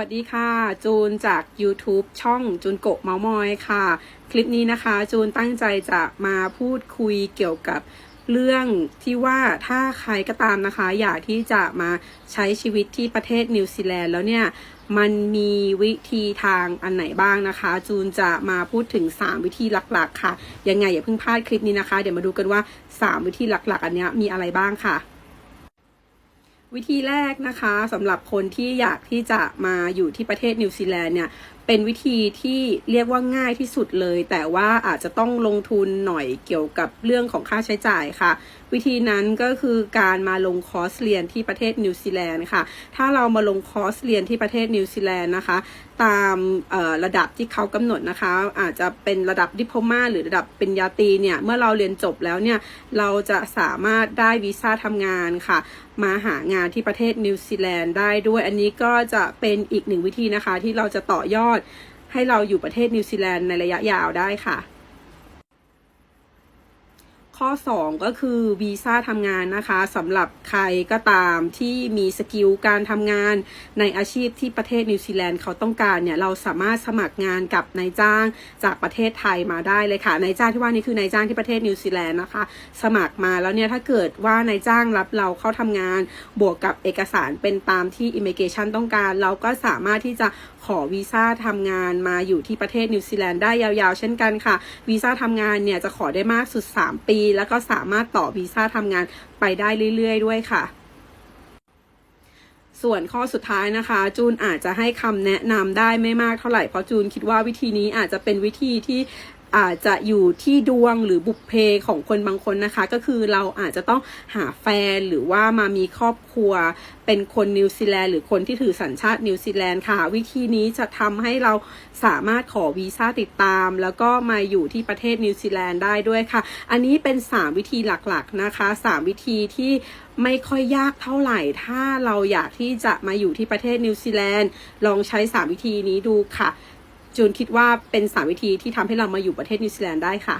วัสดีค่ะ จูนจาก YouTube ช่องจูนโกะเมามอยค่ะ คลิปนี้นะคะ จูนตั้งใจจะมาพูดคุยเกี่ยวกับเรื่องที่ว่าถ้าใครก็ตามนะคะ อยากที่จะมาใช้ชีวิตที่ประเทศนิวซีแลนด์แล้วเนี่ยมันมีวิธีทางอันไหนบ้างนะคะ จูนจะมาพูดถึง 3 วิธีหลักๆ ค่ะ ยังไงอย่าเพิ่งพลาดคลิปนี้นะคะ เดี๋ยวมาดูกันว่า 3 วิธีหลักๆ อันเนี้ยมีอะไรบ้างค่ะ วิธีแรกนะคะสำหรับคนที่อยากที่จะมาอยู่ที่ประเทศนิวซีแลนด์เนี่ยเป็นวิธีที่เรียกว่าง่ายที่สุดเลย แต่ว่าอาจจะต้องลงทุนหน่อยเกี่ยวกับเรื่องของค่าใช้จ่ายค่ะ วิธีนั้นก็คือการมาลงคอร์สเรียนที่ประเทศนิวซีแลนด์ค่ะ ถ้าเรามาลงคอร์สเรียนที่ประเทศนิวซีแลนด์นะคะ ตามระดับที่เขากำหนดนะคะ อาจจะเป็นระดับดิพโอมาหรือระดับเปริญาตรีเนี่ยเมื่อเราเรียนจบแล้วเนี่ยเราจะสามารถได้วีซ่าทำงานค่ะ มาหางานที่ประเทศนิวซีแลนด์ได้ด้วย อันนี้ก็จะเป็นอีกหนึ่งวิธีนะคะ ที่เราจะต่อยอดให้เราอยู่ประเทศนิวซีแลนด์ในระยะยาวได้ค่ะ ข้อ 2 ก็คือวีซ่าทำงานนะคะสำหรับใครก็ตามที่มีสกิลการทำงานในอาชีพที่ประเทศนิวซีแลนด์เขาต้องการเนี่ยเราสามารถสมัครงานกับนายจ้างจากประเทศไทยมาได้เลยค่ะนายจ้างที่ว่านี่คือนายจ้างที่ประเทศนิวซีแลนด์นะคะ สมัครมาแล้วเนี่ยถ้าเกิดว่านายจ้างรับเราเข้าทำงาน บวกกับเอกสารเป็นตามที่ Immigration ต้องการ เราก็สามารถที่จะขอวีซ่าทำงานมาอยู่ที่ประเทศนิวซีแลนด์ได้ยาวๆ เช่นกันค่ะวีซ่าทำงานเนี่ยจะขอได้มากสุด 3 ปีแล้วก็สามารถต่อวีซ่าทำงานไปได้เรื่อยๆ ด้วยค่ะ ส่วนข้อสุดท้ายนะคะ จูนอาจจะให้คำแนะนำได้ไม่มากเท่าไหร่เพราะจูนคิดว่าวิธีนี้อาจจะเป็นวิธีที่ อาจจะอยู่ที่ดวงหรือบุพเพของคนบางคนนะคะ ก็คือเราอาจจะต้องหาแฟนหรือว่ามามีครอบครัว เป็นคนนิวซีแลนด์หรือคนที่ถือสัญชาตินิวซีแลนด์ค่ะ วิธีนี้จะทำให้เราสามารถขอวีซ่าติดตาม แล้วก็มาอยู่ที่ประเทศนิวซีแลนด์ได้ด้วยค่ะ อันนี้เป็น 3 วิธีหลักๆนะคะ 3 วิธีที่ไม่ค่อยยากเท่าไหร่ ถ้าเราอยากที่จะมาอยู่ที่ประเทศนิวซีแลนด์ ลองใช้ 3 วิธีนี้ดูค่ะ จูนคิดว่าเป็น3วิธีที่ทำให้เรามาอยู่ประเทศนิวซีแลนด์ได้ค่ะ